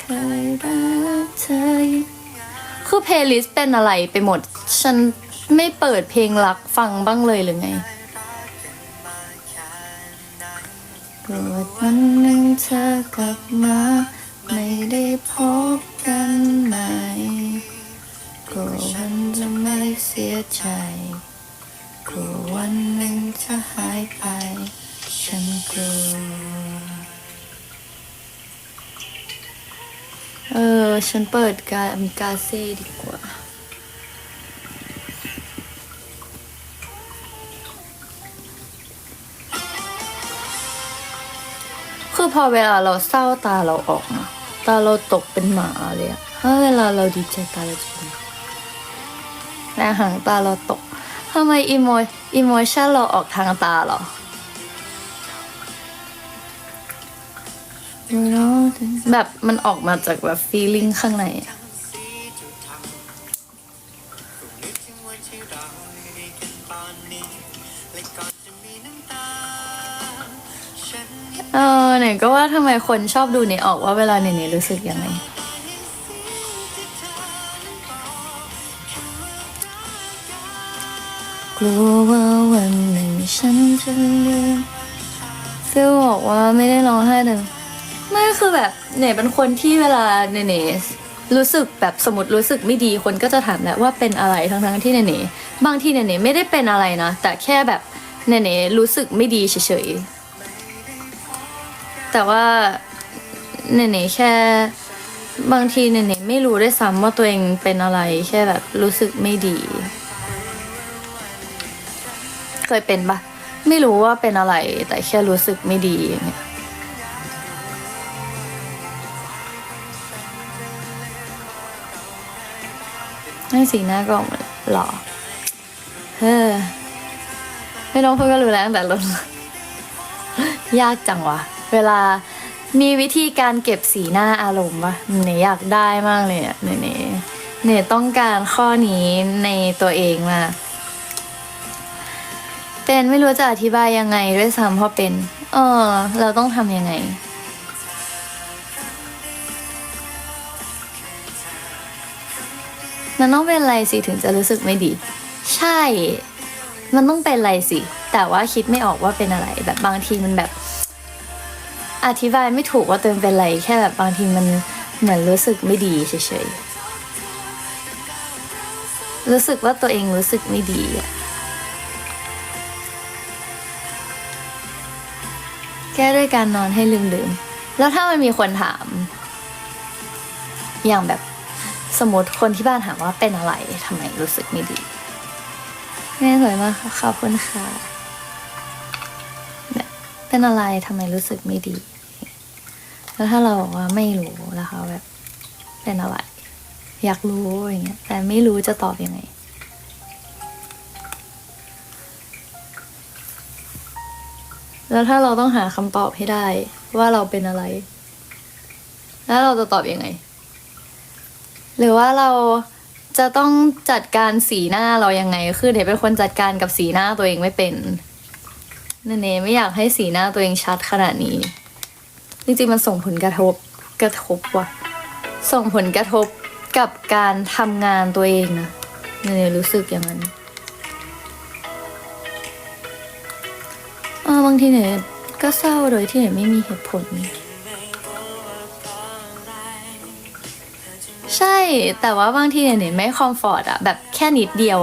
เคยรักเธอคือเพลย์ลิสต์เป็นอะไรไปหมด ฉันไม่เปิดเพลงรักฟังบ้างเลยหรือไงโปรดวันหนึ่งเธอกลับมา ไม่ได้พบกันใหม่กลัววันจะไม่เสียใจกลัววันหนึ่งจะหายไป ฉันกลัว เออ ฉันเปิดกามิกาเซ่ดีกว่า คือพอเวลาเราเศร้าตาเราออกนะตาเราตกเป็นหมาเลยอะถ้าเวลาเราดีใจตาเราจะเป็นแต่หางตาเราตกทำไมอิโมอิโมชั่นเราออกทางตาเหรอ แบบมันออกมาจากแบบ feeling ข้างในอะเออไหนก็ว่าทำไมคนชอบดูเนี่ยออกว่าเวลาเนี่ยเนี่ยรู้สึกยังไงกลัวว่าวันหนึ่งฉันจะลืมฟิลบอกว่าไม่ได้ร้องไห้แต่ ไม่คือแบบเนี่ยเป็นคนที่เวลาเนเน่รู้สึกแบบสมมติรู้สึกไม่ดีคนก็จะถามแหละว่าเป็นอะไรทั้งทั้งที่เนเน่บางทีเนเน่ไม่ได้เป็นอะไรนะ แต่แค่แบบเนเน่รู้สึกไม่ดีเฉยๆแต่ว่าเนเน่แค่บางทีเนเน่ไม่รู้ด้วยซ้ำว่าตัวเองเป็นอะไรแค่แบบรู้สึกไม่ดี เคยเป็นปะไม่รู้ว่าเป็นอะไรแต่แค่รู้สึกไม่ดีอย่างเงี้ย ให้สีหน้าก็ออกมาหล่อเฮ้อไม่ต้องพูดก็รู้แล้วตั้งแต่รุ่นยากจังวะ เวลามีวิธีการเก็บสีหน้าอารมณ์ปะเนี่ยอยากได้มากเลยอะเนี่ยเนี่ยเนี่ยต้องการข้อนี้ในตัวเองมากเป็นไม่รู้จะอธิบายยังไงด้วยซ้ำเพราะเป็น เออ เราต้องทำยังไง มันต้องเป็นอะไรสิถึงจะรู้สึกไม่ดี ใช่ มันต้องเป็นอะไรสิ แต่ว่าคิดไม่ออกว่าเป็นอะไร แบบบางทีมันแบบ อธิบายไม่ถูกว่าตัวเองเป็นอะไร แค่แบบบางทีมันเหมือนรู้สึกไม่ดีเฉยๆ รู้สึกว่าตัวเองรู้สึกไม่ดีอะแก้ด้วยการนอนให้ลืมๆ แล้วถ้ามันมีคนถาม อย่างแบบ สมมติคนที่บ้านถามว่าเป็นอะไรทำไมรู้สึกไม่ดีแม่สวยมากค่ะขอบคุณค่ะเป็นอะไรทำไมรู้สึกไม่ดี แล้วถ้าเราบอกว่าไม่รู้แล้วเขาแบบเป็นอะไร อยากรู้อย่างเงี้ยแต่ไม่รู้จะตอบยังไงแล้วถ้าเราต้องหาคำตอบให้ได้ว่าเราเป็นอะไร แล้วเราจะตอบยังไง หรือว่าเราจะต้องจัดการสีหน้าเรายังไง คือเดี๋ยวเป็นคนจัดการกับสีหน้าตัวเองไม่เป็นนั่นเองไม่อยากให้สีหน้าตัวเองชัดขนาดนี้ จริงๆมันส่งผลกระทบกระทบว่ะ ส่งผลกระทบกับการทำงานตัวเองนะนั่นเองรู้สึกอย่างนั้นเออบางทีเนี่ยก็เศร้าโดยที่เน่ไม่มีเหตุผล ใช่ แต่ว่าบางทีเนี่ยไม่คอมฟอร์ตอะแบบแค่นิดเดียว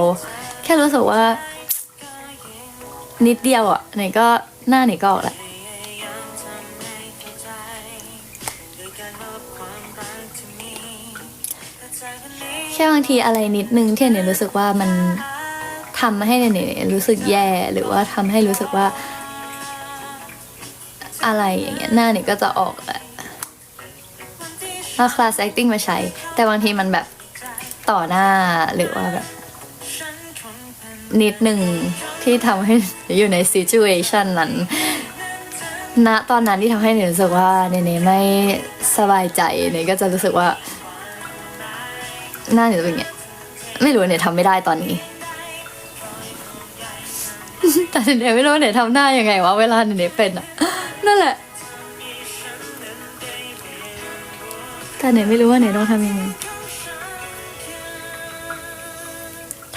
แค่รู้สึกว่า นิดเดียวอะไหนก็หน้าไหนก็ออกแหละแค่บางทีอะไรนิดนึงที่เนี่ยรู้สึกว่ามันทำให้เนี่ยรู้สึกแย่หรือว่าทำให้รู้สึกว่า อะไรอย่างเงี้ยหน้าเนี่ยก็จะออกแหละ เอาคลาส acting มาใช้ แต่บางทีมันแบบต่อหน้าหรือว่าแบบ นิดหนึ่งที่ทำให้อยู่ใน situation นั้นณตอนนั้นที่ทำให้หนูรู้สึกว่าเนเน่ไม่สบายใจเนก็จะรู้สึกว่า หน้าหนูเป็นอย่างเงี้ยไม่รู้เนี่ยทำไม่ได้ตอนนี้ แต่เนยไม่รู้ว่าเนี่ยทำหน้ายังไงวะเวลาเนยเป็นอะนั่นแหละ แต่เนไม่รู้ว่าเนยต้องทำยังไง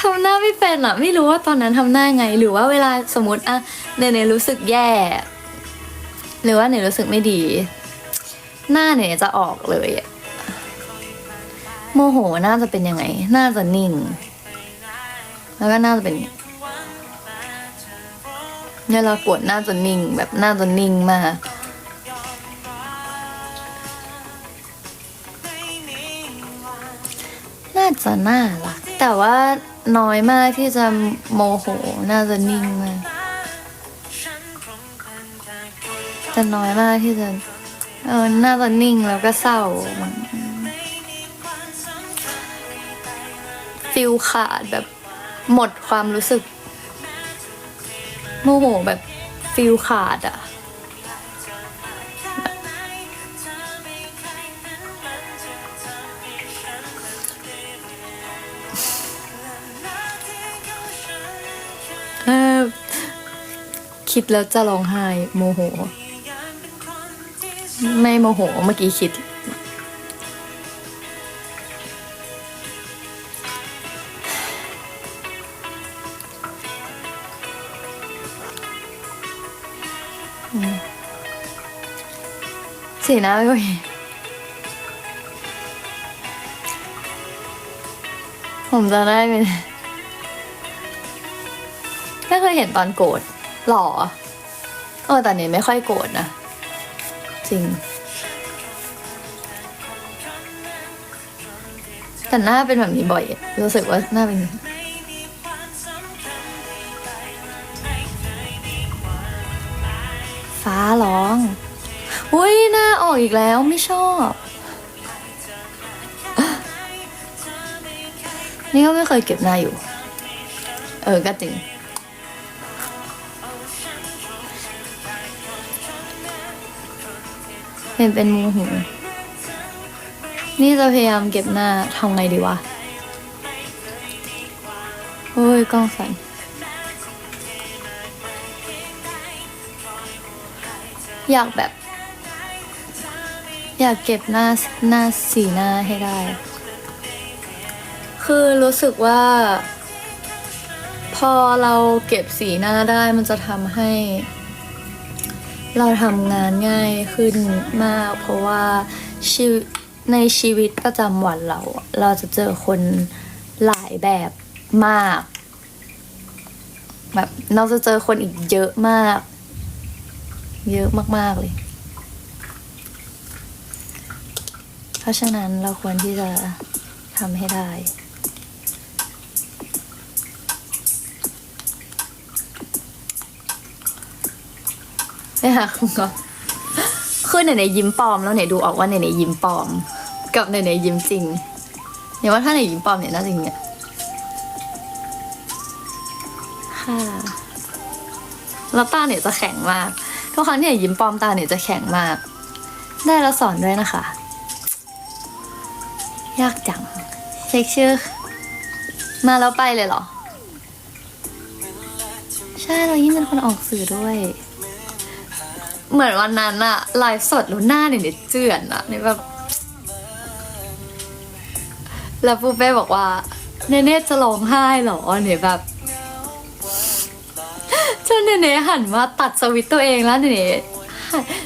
ทำหน้าไม่เป็นอะไม่รู้ว่าตอนนั้นทำหน้าไง หรือว่าเวลาสมมติอะเนยเนรู้สึกแย่ หรือว่าเนรู้สึกไม่ดี หน้าเนจะออกเลยโมโหน่าจะเป็นยังไง น่าจะนิ่ง แล้วก็น่าจะเป็นอย่างนี้เวลากดน่าจะนิ่งแบบน่าจะนิ่งมาก จะน่ารักแต่ว่าน้อยมากที่จะโมโหน่าจะนิ่งมากจะน้อยมากที่จะเออน่าจะนิ่งแล้วก็เศร้ามันฟิลขาดแบบหมดความรู้สึกโมโหแบบฟิลขาดอะ คิดแล้วจะร้องไห้โมโห ไม่โมโหเมื่อกี้คิด สีหน้าไม่โอเคผมจะได้ไหมไม่เคยเห็นตอนโกรธ หล่อเออแต่เนี้ไม่ค่อยโกรธนะ จริง แต่หน้าเป็นแบบนี้บ่อย รู้สึกว่าหน้าเป็นฟ้าร้องอุ้ยหน้าออกอีกแล้วไม่ชอบ นี่ก็ไม่เคยเก็บหน้าอยู่ เออก็จริง เป็นเป็นโมูหูนี่จะพยายามเก็บหน้าทำไงดีวะ โอ้ยกล้องสั่นอยากแบบ อยากเก็บหน้าหน้าสีหน้าให้ได้ คือรู้สึกว่า พอเราเก็บสีหน้าได้มันจะทำให้ เราทำงานง่ายขึ้นมาก เพราะว่าชีวิตในชีวิตประจำวันเรา เราจะเจอคนหลายแบบมาก แบบเราจะเจอคนอีกเยอะมาก เยอะมาก ๆ เลย เพราะฉะนั้นเราควรที่จะทำให้ได้ หาคุณก่อนคือไหนๆยิ้มปลอมแล้วไหนดูออกว่าไหนๆยิ้มปลอม กับไหนๆยิ้มจริงเนี่ยว่าถ้าไหนยิ้มปลอมเนี่ยน่าจะอย่างเงี้ยค่ะแล้วตาเนี่ยจะแข็งมากทุกครั้งที่ไหนยิ้มปลอมตาเนี่ยจะแข็งมาก ได้แล้วสอนด้วยนะคะ ยากจังเช็คชื่อ มาแล้วไปเลยเหรอ ใช่เรายิ่งเป็นคนออกสื่อด้วย เหมือนวันนั้นอะไลฟ์สดแล้วหน้าเนี่ยเนี่ยเจือนอะเนี่ยแบบแล้วปูเป้บอกว่าเนเน่จะร้องไห้เหรอเนี่ยแบบจนเนเน่หันมาตัดสวิตตัวเองแล้วเนเน่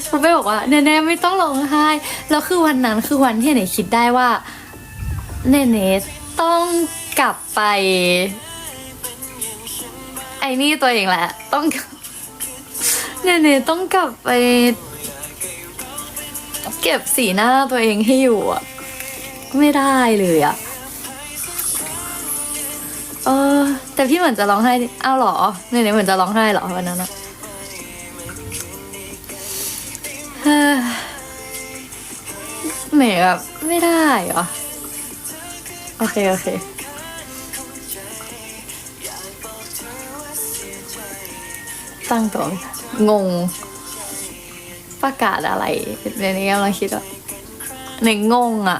ปูเป้บอกว่าเนเน่ไม่ต้องร้องไห้แล้วคือวันนั้นคือวันที่เนเน่คิดได้ว่าเนเน่ต้องกลับไป ไอ้นี่ตัวเองแหละ ต้องกลับ เนเน่ต้องกลับไป เก็บสีหน้าตัวเองให้อยู่อะ ไม่ได้เลยอะ เออ แต่พี่เหมือนจะร้องไห้อ้าวเหรอเนเน่เหมือนจะร้องไห้เหรอวันนั้นอะเฮ้ยเหม่แบบไม่ได้เหรอ โอเค โอเค ตั้งตัวงง ประกาศอะไรในนี้กำลังคิดว่าในงงงอะ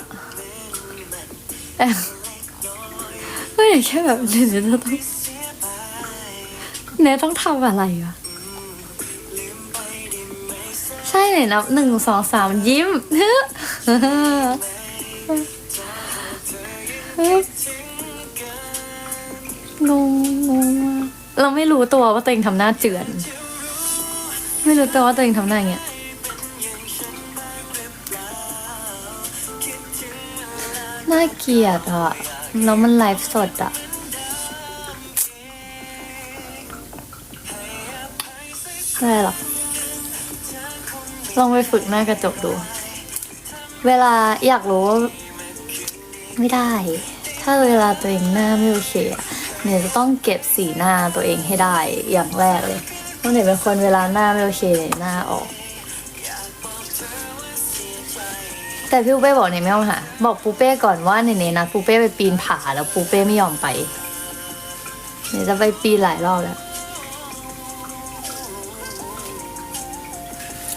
แต่ไม่ใช่แค่แบบเดี๋ยวจะต้องเนต้องทำอะไรวะใช่เลยนับหนึ่งสองสามยิ้มเฮ้ย เราไม่รู้ตัวว่าตัวเองทำหน้าเจือน ไม่รู้ตัวว่าตัวเองทำหน้าอย่างเงี้ยน่าเกลียดอะแล้วมันไลฟ์สดอะไม่ได้หรอลองไปฝึกหน้ากระจกดู เวลาอยากรู้ว่าไม่ได้ ถ้าเวลาตัวเองหน้าไม่โอเคอะ เนี่ยจะต้องเก็บสีหน้าตัวเองให้ได้อย่างแรกเลยเพราะเนี่ยเป็นคนเวลาหน้าไม่โอเคเนี่ยหน้าออก แต่พี่ปูเป้บอกเนี่ยไม่ต้องหาบอกปูเป้ก่อนว่าเนี่ยเนยนะปูเป้ไปปีนผาแล้วปูเป้ไม่ยอมไปเนี่ยจะไปปีนหลายรอบแล้ว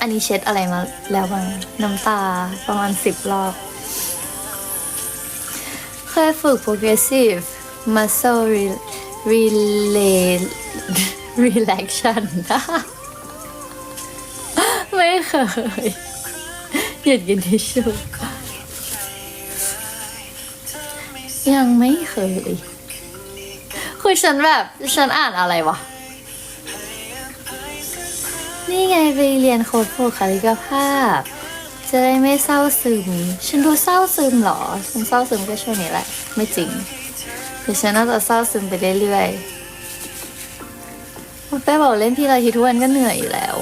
อันนี้เช็ดอะไรมาแล้วบ้างน้ำตาประมาณสิบรอบ เคยฝึก progressive muscle relax relaxation ไม่เคยหยุดกินทิชชู่ยังไม่เคย คือฉันแบบ ฉันอ่านอะไรวะ นี่ไงไปเรียนโค้ดบุคลิกภาพ จะได้ไม่เศร้าซึม ฉันดูเศร้าซึมเหรอ ฉันเศร้าซึมก็ช่วงนี้แหละ ไม่จริง ดี๋ยวฉันน่าจะเศร้าซึมไปเรื่อยๆคุณเป้บอกเล่นทีไรทีทุกวันก็เหนื่อยอยู่แล้ว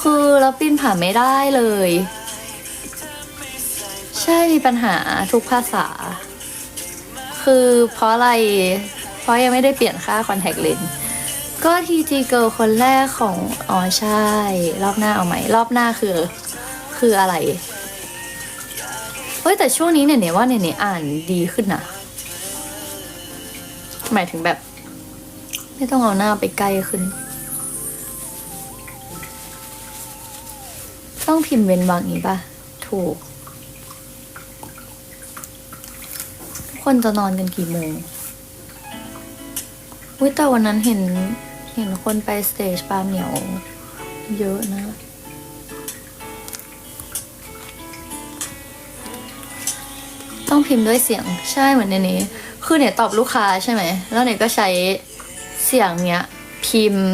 คือเราปีนผ่านไม่ได้เลย ใช่มีปัญหาทุกภาษา คือเพราะอะไร เพราะยังไม่ได้เปลี่ยนค่าคอนแทคเลนส์ก็ทีจีเกิลคนแรกของ อ๋อใช่ รอบหน้าเอาไหม รอบหน้าคือ คืออะไร เฮ้ย แต่ช่วงนี้เนี่ยเนี่ยว่าเนี่ยเนี่ยอ่านดีขึ้นนะ หมายถึงแบบ ไม่ต้องเอาหน้าไปใกล้ขึ้น ต้องพิมพ์เว้นวรรคนี้ป่ะถูก ทุกคนจะนอนกันกี่โมงอุ้ยแต่วันนั้นเห็นเห็นคนไปสเตจปลาเหนียว เยอะนะต้องพิมพ์ด้วยเสียงใช่เหมือนในนี้ คือเนี่ยตอบลูกค้าใช่ไหม แล้วเนี่ยก็ใช้เสียงเนี้ย พิมพ์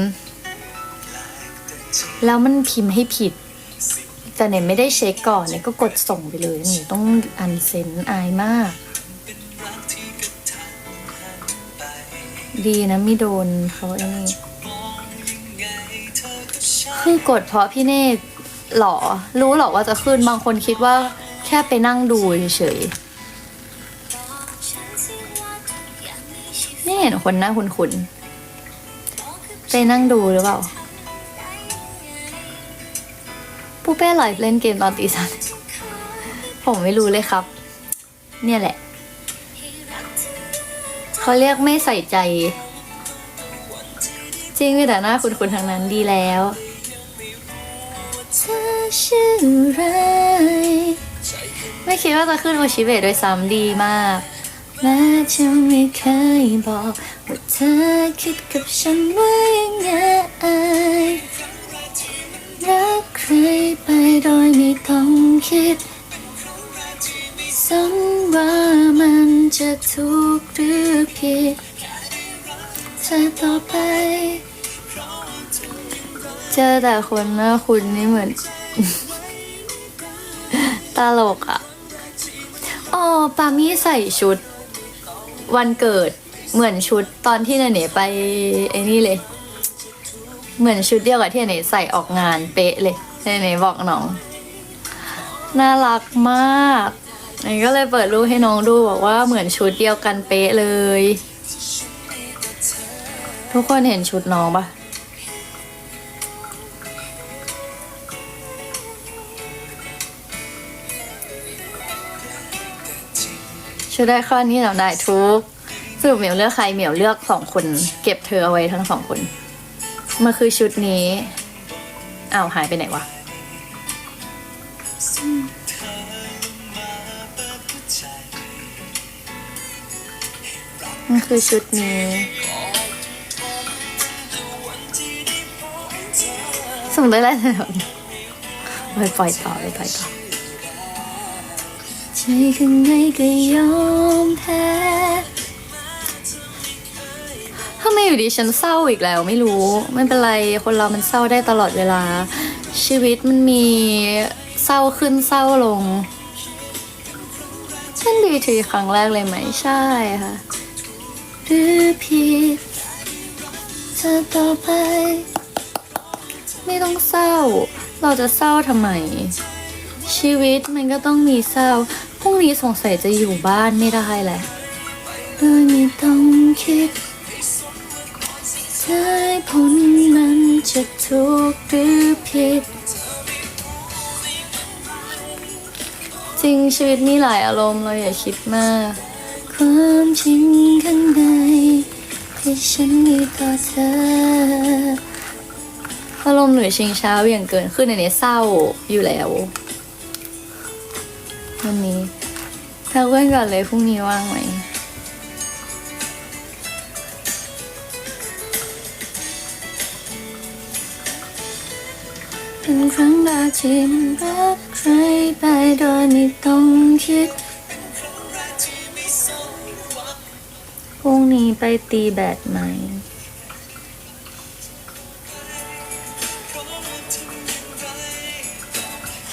แล้วมันพิมพ์ให้ผิด แต่เนี่ยไม่ได้เช็คก่อนเนี่ยก็กดส่งไปเลยเนี่ยต้องอันเซนอายมาก ดีนะไม่โดนเขาไอ้นี่คือกดเพราะพี่เนตหรอ รู้หรอว่าจะขึ้นบางคนคิดว่าแค่ไปนั่งดูเฉยๆ เห็นคนหน้าคุ้นๆไปนั่งดูหรือเปล่าปูเป้ไลฟ์เล่นเกมตอนตีสามผมไม่รู้เลยครับ เนี่ยแหละ เขาเรียกไม่ใส่ใจ จริงมีแต่หน้าคุณคุณทางนั้นดีแล้วเธอชื่ออะไรไม่คิดว่าจะขึ้นโอชิเบะโดวยซ้ำดีมาก แม้จะไม่เคยบอกว่าเธอคิดกับฉันว่ายังไงรักใครไปโดยไม่ต้องคิดซ้ำว่ามันจะถูกหรือผิดเธอต่อไปเจอแต่คนหน้าคุณนี่เหมือน ตลกอะอ๋อปามี่ใส่ชุด วันเกิดเหมือนชุดตอนที่เนเน่ไปไอ้นี่เลย เหมือนชุดเดียวกับที่เนใส่ออกงานเป๊ะเลยเนๆบอกน้อง น่ารักมากเนก็เลยเปิดรูปให้น้องดูบอกว่าเหมือนชุดเดียวกันเป๊ะเลย ทุกคนเห็นชุดน้องปะ ชุดได้ข้อนี้เราได้ทุกสรุปเหมียวเลือกใครเหมียวเลือกสองคน เก็บเธอเอาไว้ทั้งสองคนมันคือชุดนี้อ้าวหายไปไหนวะมันคือชุดนี้ส่งได้แล้วไปปล่อยต่อไปปล่อยต่อ ใจข้างในก็ยอมแพ้ทำไมอยู่ดีฉันเศร้าอีกแล้วไม่รู้ ไม่เป็นไรคนเรามันเศร้าได้ตลอดเวลา ชีวิตมันมีเศร้าขึ้นเศร้าลงฉันดีทีครั้งแรกเลยไหมใช่ค่ะหรือผิดเธอต่อไป ไม่ต้องเศร้า เราจะเศร้าทำไมชีวิตมันก็ต้องมีเศร้า พรุ่งนี้สงสัยจะอยู่บ้านไม่ได้แหละโดยไม่ต้องคิดท้ายผลมันจะถูกหรือผิด จริงชีวิตมีหลายอารมณ์เราอย่าคิดมาก ความจริงข้างในที่ฉันมีต่อเธออารมณ์หนูชิงช้าเหวี่ยงเกินขึ้นในนี้เศร้าอยู่แล้ว วันนี้ทักเพื่อนก่อนเลยพรุ่งนี้ว่างไหมเป็นครั้งแรกที่มันรักใครไปโดยไม่ต้องคิดพรุ่งนี้ไปตีแบดไหม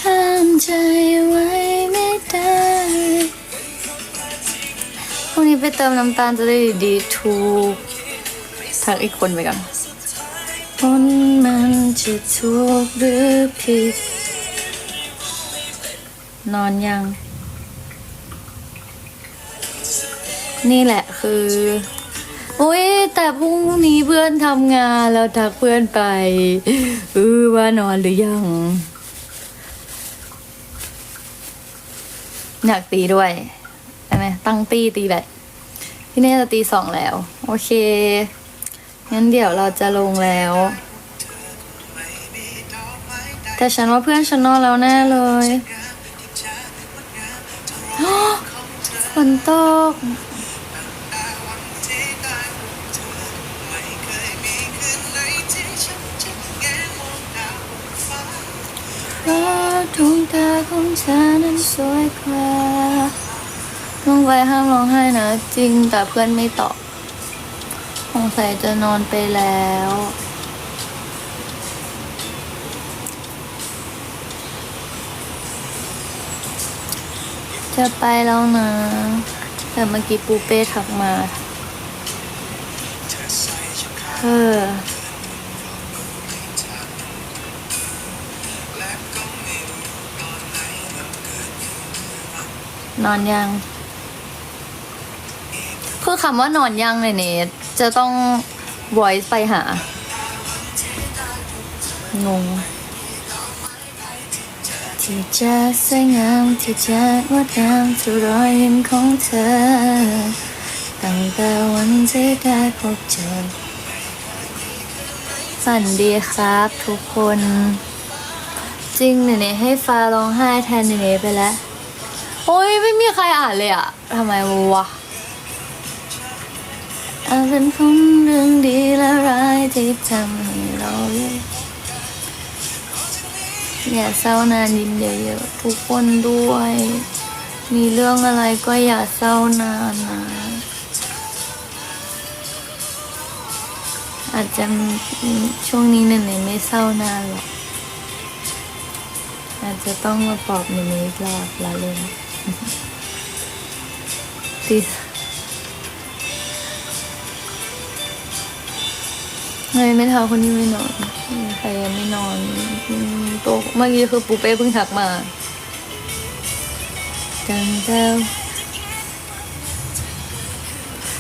ห้ามใจ ไปเติมน้ำตาลจะได้ดีถูกทักอีกคนไปก่อนผลมันจะถูกหรือผิด นอนยัง นี่แหละคืออุ้ยแต่พรุ่งนี้เพื่อนทำงานแล้วทักเพื่อนไปเออว่านอนหรือยังอยากตีด้วยใช่ไหมตั้งตีตีแบบ พี่เน่จะตีสองแล้ว โอเค งั้นเดี๋ยวเราจะลงแล้ว แต่ฉันว่าเพื่อนฉันนอนแล้วแน่เลยฝนตกเพราะดวงตาของเธอนั้นสวยกว่า ลงไปห้ามร้องไห้นะ จริงแต่เพื่อนไม่ตอบสงสัยจะนอนไปแล้วจะไปแล้วนะ แต่เมื่อกี้ปูเป้ทักมา เออ นอนยัง คือคำว่านอนยังในเนทจะต้อง voice ไปหา งง ที่จะสวยงามที่จะงดงามทุกรอยยิ้มของเธอ ตั้งแต่วันที่ได้พบเจอฝันดีครับทุกคน จริงเนี่ยเนี่ยให้ฟ้าร้องไห้แทนเนเนี่ยไปแล้ว โอ้ยไม่มีใครอ่านเลยอะทำไมวะ อาจเป็นเพราะเรื่องดีและร้ายที่ทำให้เราอย่าเศร้านานยินเยอะๆทุกคนด้วย มีเรื่องอะไรก็อย่าเศร้านานนะอาจจะช่วงนี้เนี่ยไม่เศร้านานหรอกอาจจะต้องมาปลอบในนี้อีกรอบละเลยติ ดเฮ้ยไม่เท่าคนนี้ไม่นอนใครไม่นอนโตเมื่อกี้คือปูเป้เพิ่งทักมาจังเจ้า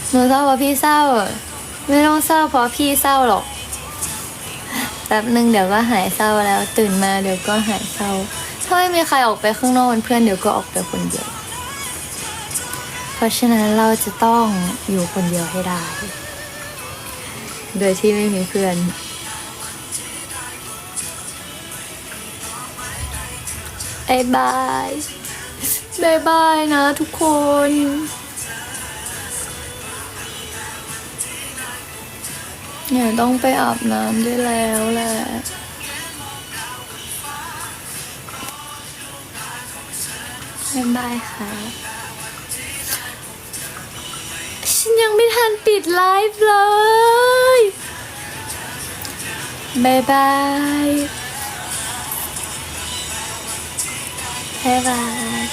หนูเศร้าเพราะพี่เศร้า ไม่ต้องเศร้าเพราะพี่เศร้าหรอกแป๊บหนึ่งเดี๋ยวก็หายเศร้าแล้ว ตื่นมาเดี๋ยวก็หายเศร้าถ้าไม่มีใครออกไปข้างนอกเป็นเพื่อนเดี๋ยวก็ออกไปคนเดียว เพราะฉะนั้นเราจะต้องอยู่คนเดียวให้ได้ โดยที่ไม่มีเพื่อน บายบายบายบายนะทุกคน เนี่ยต้องไปอาบน้ำได้แล้วแหละบายบายค่ะ ฉันยังไม่ทันปิดไลฟ์เลยบายบายบายบาย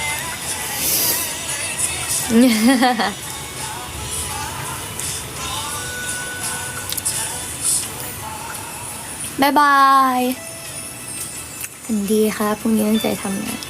บายบายฝันดีครับพรุ่งนี้ตั้งใจทำงานบายบาย